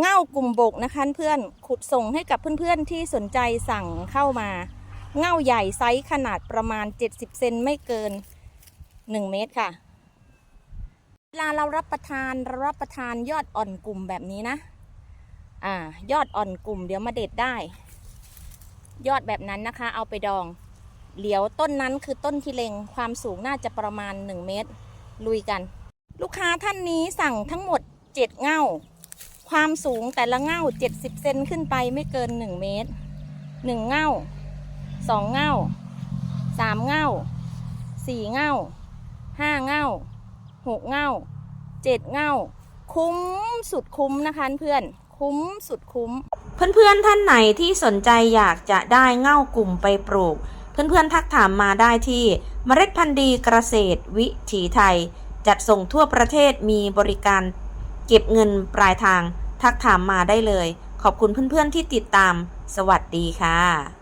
เง่ากลุ่มบกนะคะเพื่อนขุดส่งให้กับเพื่อนๆที่สนใจสั่งเข้ามา เง่าใหญ่ไซส์ขนาดประมาณ 70 เซนไม่เกิน 1 เมตรค่ะ เวลาเรารับประทานเรารับประทานยอดอ่อนกลุ่มแบบนี้นะ อ่ายอดอ่อนกลุ่มเดี๋ยวมาเด็ดได้ ยอดแบบนั้นนะคะ เอาไปดอง เหลียวต้นนั้นคือต้นที่เลงความสูงน่าจะประมาณ 1 เมตร ลุยกัน ลูกค้าท่านนี้สั่งทั้งหมด 7 เง่า ความสูงแต่ละเง่า70เซนขึ้นไปไม่เกิน1เมตร1เง่า2เง่า3เง่า4เง่า5เง่า6เง่า7เง่าคุ้มสุดคุ้มนะคะเพื่อนคุ้มสุดคุ้ม เพื่อนๆท่านไหนที่สนใจอยากจะได้เง่ากลุ่มไปปลูก เพื่อนๆทักถามมาได้ที่เมล็ดพันธุ์ดีเกษตรวิถีไทย จัดส่งทั่วประเทศมีบริการเก็บเงินปลายทาง ทักถามมาได้เลย ขอบคุณเพื่อนๆที่ติดตาม สวัสดีค่ะ